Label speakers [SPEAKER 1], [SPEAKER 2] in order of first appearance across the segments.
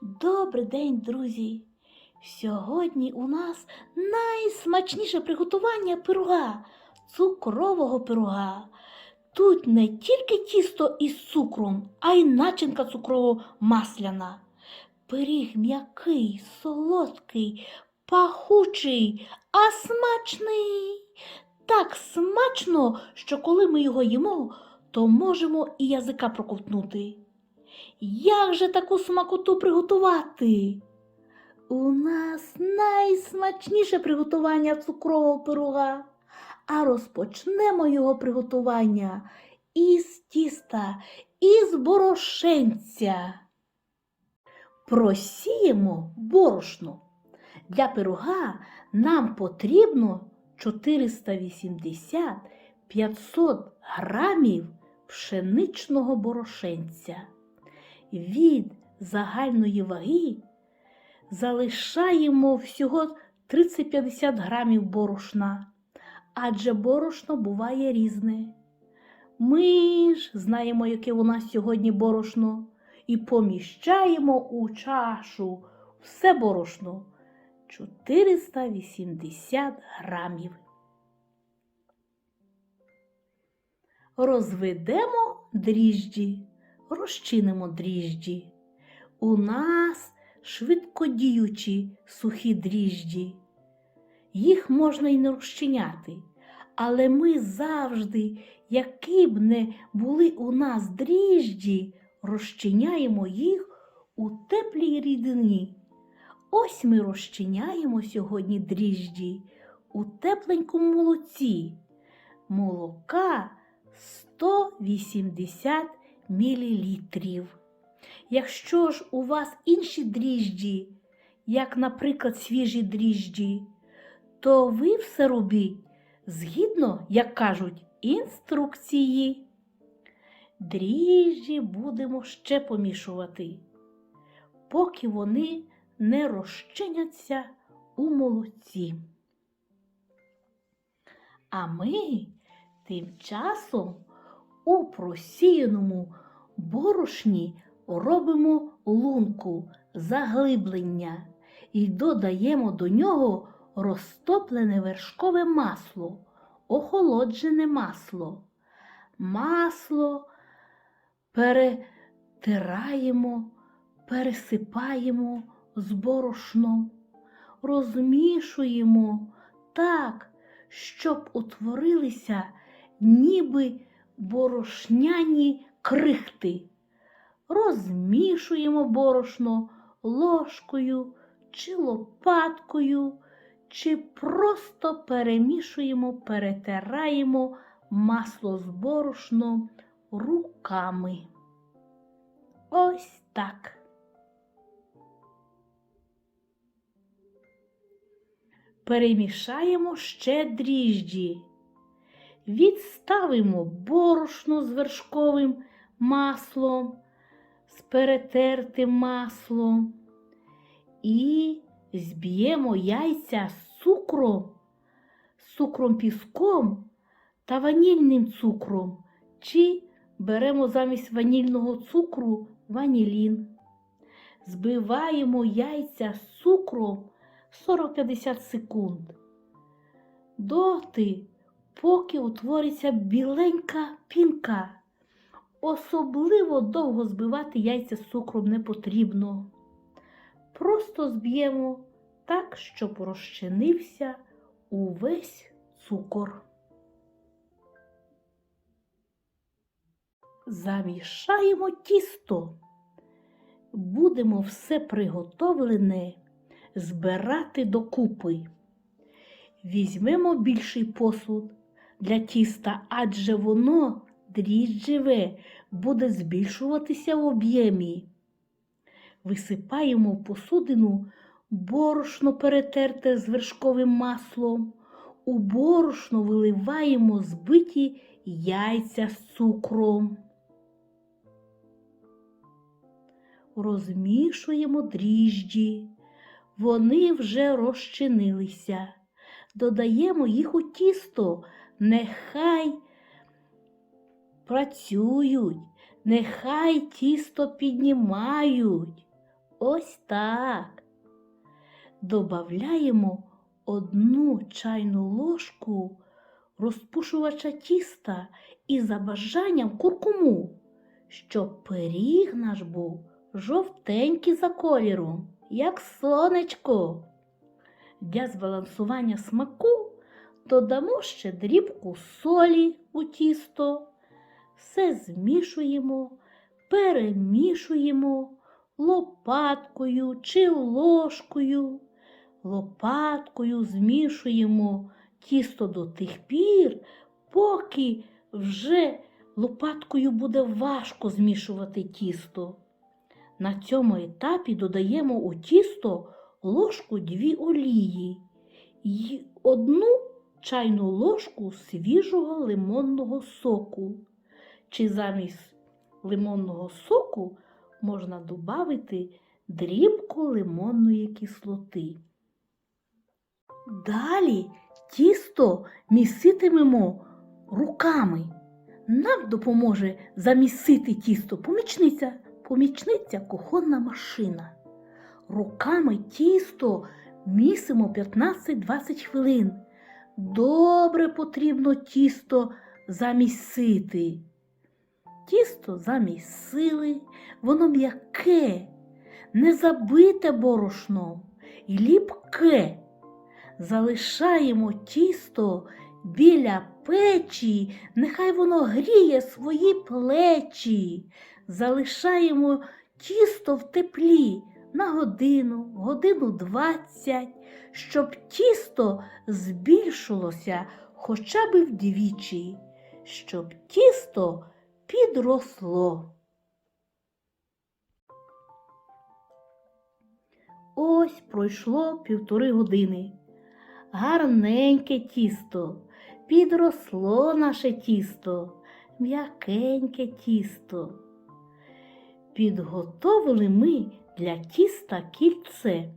[SPEAKER 1] Добрий день, друзі! Сьогодні у нас найсмачніше приготування пирога, цукрового пирога. Тут не тільки тісто із цукром, а й начинка цукрово-масляна. Пиріг м'який, солодкий, пахучий, а смачний. Так смачно, що коли ми його їмо, то можемо і язика проковтнути. Як же таку смакоту приготувати? У нас найсмачніше приготування цукрового пирога, а розпочнемо його приготування із тіста, із борошенця. Просіємо борошно. Для пирога нам потрібно 480-500 грамів пшеничного борошенця від загальної ваги залишаємо всього 30-50 грамів борошна, адже борошно буває різне. Ми ж знаємо, яке у нас сьогодні борошно, і поміщаємо у чашу все борошно 480 грамів. Розведемо дріжджі розчинимо дріжджі. У нас швидкодіючі сухі дріжджі. Їх можна й не розчиняти, але ми завжди, які б не були у нас дріжджі, розчиняємо їх у теплій рідині. Ось ми розчиняємо сьогодні дріжджі у тепленькому молоці. Молока 180 мілілітрів. Якщо ж у вас інші дріжджі, як, наприклад, свіжі дріжджі, то ви все робіть згідно, як кажуть, інструкції. Дріжджі будемо ще помішувати, поки вони не розчиняться у молоці. А ми тим часом у просіяному борошні робимо лунку, заглиблення і додаємо до нього розтоплене вершкове масло, охолоджене масло. Масло перетираємо, пересипаємо з борошном, розмішуємо так, щоб утворилися ніби борошняні крихти. Розмішуємо борошно ложкою чи лопаткою, чи просто перемішуємо, перетираємо масло з борошном руками. Ось так. Перемішаємо ще дріжджі. Відставимо борошно з вершковим маслом, з перетертим маслом і зб'ємо яйця з цукром, з цукром піском та ванільним цукром, чи беремо замість ванільного цукру ванілін. Збиваємо яйця з цукром 40-50 секунд. Доти поки утвориться біленька пінка. Особливо довго збивати яйця з цукром не потрібно. Просто зб'ємо так, щоб розчинився увесь цукор. Замішаємо тісто. Будемо все приготовлене збирати докупи. Візьмемо більший посуд для тіста, адже воно дріжджеве, буде збільшуватися в об'ємі. Висипаємо в посудину борошно перетерте з вершковим маслом. У борошно виливаємо збиті яйця з цукром. Розмішуємо дріжджі. Вони вже розчинилися. Додаємо їх у тісто, нехай працюють, нехай тісто піднімають. Ось так. Добавляємо одну чайну ложку розпушувача тіста і за бажанням куркуму, щоб пиріг наш був жовтенький за кольором, як сонечко. Для збалансування смаку додамо ще дрібку солі у тісто, все змішуємо, перемішуємо лопаткою чи ложкою. Лопаткою змішуємо тісто до тих пір, поки вже лопаткою буде важко змішувати тісто. На цьому етапі додаємо у тісто ложку дві олії і одну чайну ложку свіжого лимонного соку. Чи замість лимонного соку можна додати дрібку лимонної кислоти. Далі тісто міситимемо руками. Нам допоможе замісити тісто помічниця, помічниця кухонна машина. Руками тісто місимо 15-20 хвилин. Добре потрібно тісто замісити. Тісто замісили, воно м'яке, не забите борошном і ліпке. Залишаємо тісто біля печі, нехай воно гріє свої плечі. Залишаємо тісто в теплі на годину, годину двадцять, щоб тісто збільшилося хоча б вдвічі, щоб тісто підросло. Ось пройшло півтори години. Гарненьке тісто, підросло наше тісто, м'якеньке тісто. Підготовили ми для тіста кільце.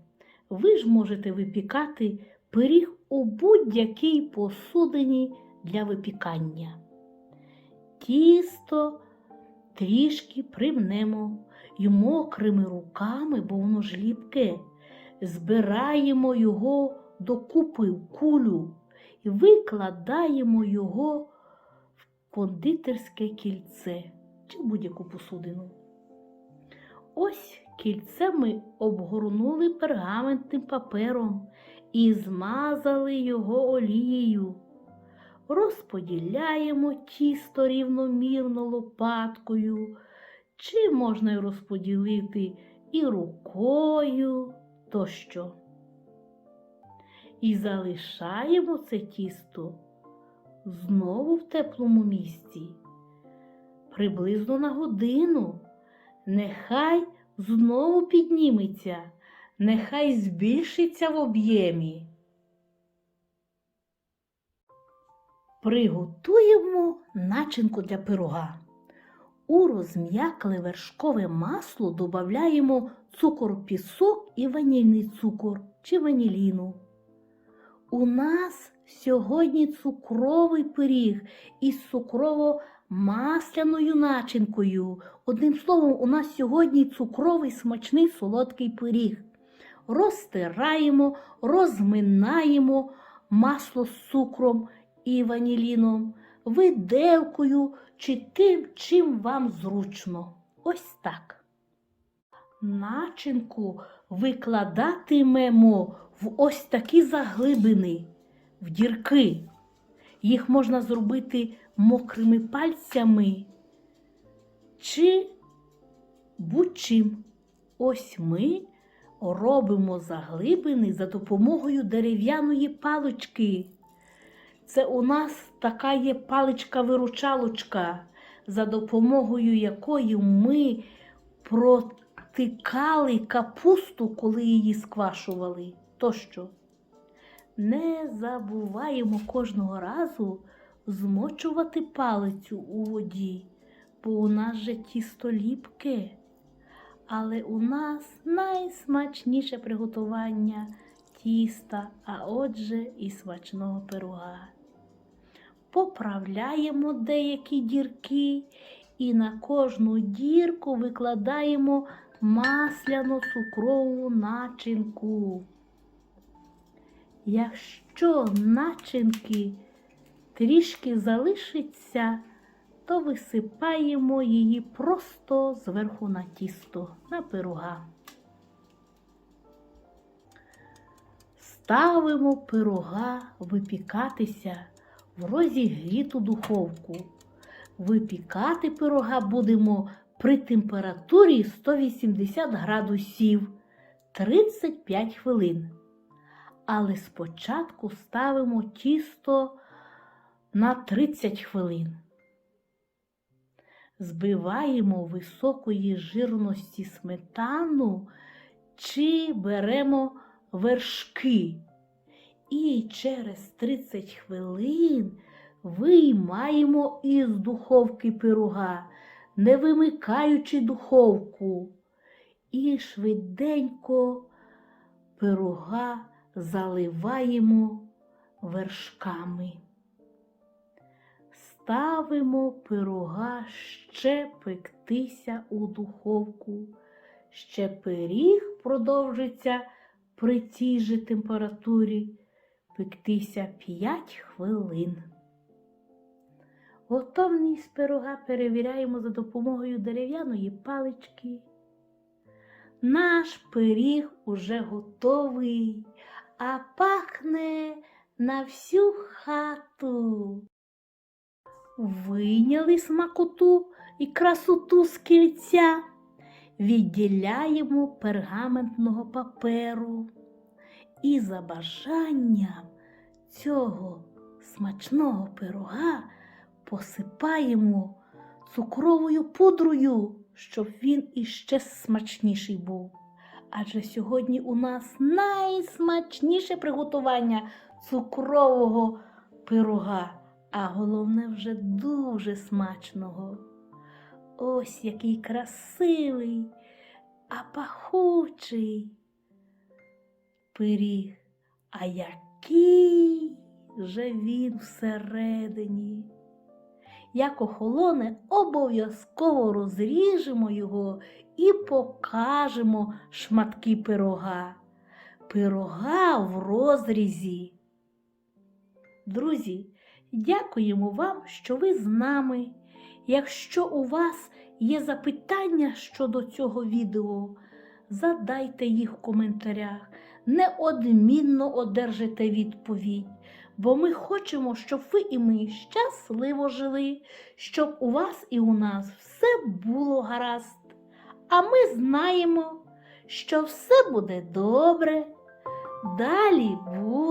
[SPEAKER 1] Ви ж можете випікати пиріг у будь-якій посудині для випікання. Тісто трішки примнемо і мокрими руками, бо воно ж ліпке, збираємо його докупи в кулю і викладаємо його в кондитерське кільце чи будь-яку посудину. Ось кільце ми обгорнули пергаментним папером і змазали його олією. Розподіляємо тісто рівномірно лопаткою, чи можна й розподілити і рукою тощо. І залишаємо це тісто знову в теплому місці, приблизно на годину. Нехай знову підніметься, нехай збільшиться в об'ємі. Приготуємо начинку для пирога. У розм'якле вершкове масло додаємо цукор пісок і ванільний цукор чи ваніліну. У нас сьогодні цукровий пиріг із цукрово-масляною начинкою. Одним словом, у нас сьогодні цукровий смачний солодкий пиріг. Розтираємо, розминаємо масло з цукром і ваніліном, виделкою чи тим, чим вам зручно. Ось так. Начинку викладатимемо в ось такі заглибини, в дірки. Їх можна зробити мокрими пальцями чи будь-чим. Ось ми робимо заглибини за допомогою дерев'яної палички. Це у нас така є паличка-виручалочка, за допомогою якої ми протикали капусту, коли її сквашували. Тощо. Не забуваємо кожного разу змочувати палицю у воді, бо у нас же тісто ліпке. Але у нас найсмачніше приготування тіста, а отже і смачного пирога. Поправляємо деякі дірки і на кожну дірку викладаємо масляно-цукрову начинку. Якщо начинки трішки залишиться, то висипаємо її просто зверху на тісто, на пирога. Ставимо пирога випікатися в розігріту духовку. Випікати пирога будемо при температурі 180 градусів 35 хвилин. Але спочатку ставимо тісто на 30 хвилин. Збиваємо високої жирності сметану чи беремо вершки. І через 30 хвилин виймаємо із духовки пирога, не вимикаючи духовку. І швиденько пирога заливаємо вершками. Ставимо пирога ще пектися у духовку. Ще пиріг продовжиться при цій же температурі пектися 5 хвилин. Готовність пирога перевіряємо за допомогою дерев'яної палички. Наш пиріг уже готовий, а пахне на всю хату. Вийняли смакоту і красоту з кільця, відділяємо пергаментного паперу і за бажанням цього смачного пирога посипаємо цукровою пудрою, щоб він іще смачніший був. Адже сьогодні у нас найсмачніше приготування цукрового пирога, а головне вже дуже смачного. Ось який красивий, а пахучий пиріг, а який же він всередині. Як охолоне, обов'язково розріжемо його і покажемо шматки пирога. Пирога в розрізі. Друзі, дякуємо вам, що ви з нами. Якщо у вас є запитання щодо цього відео, задайте їх в коментарях. Неодмінно одержите відповідь, бо ми хочемо, щоб ви і ми щасливо жили, щоб у вас і у нас все було гаразд. А ми знаємо, що все буде добре, далі буде.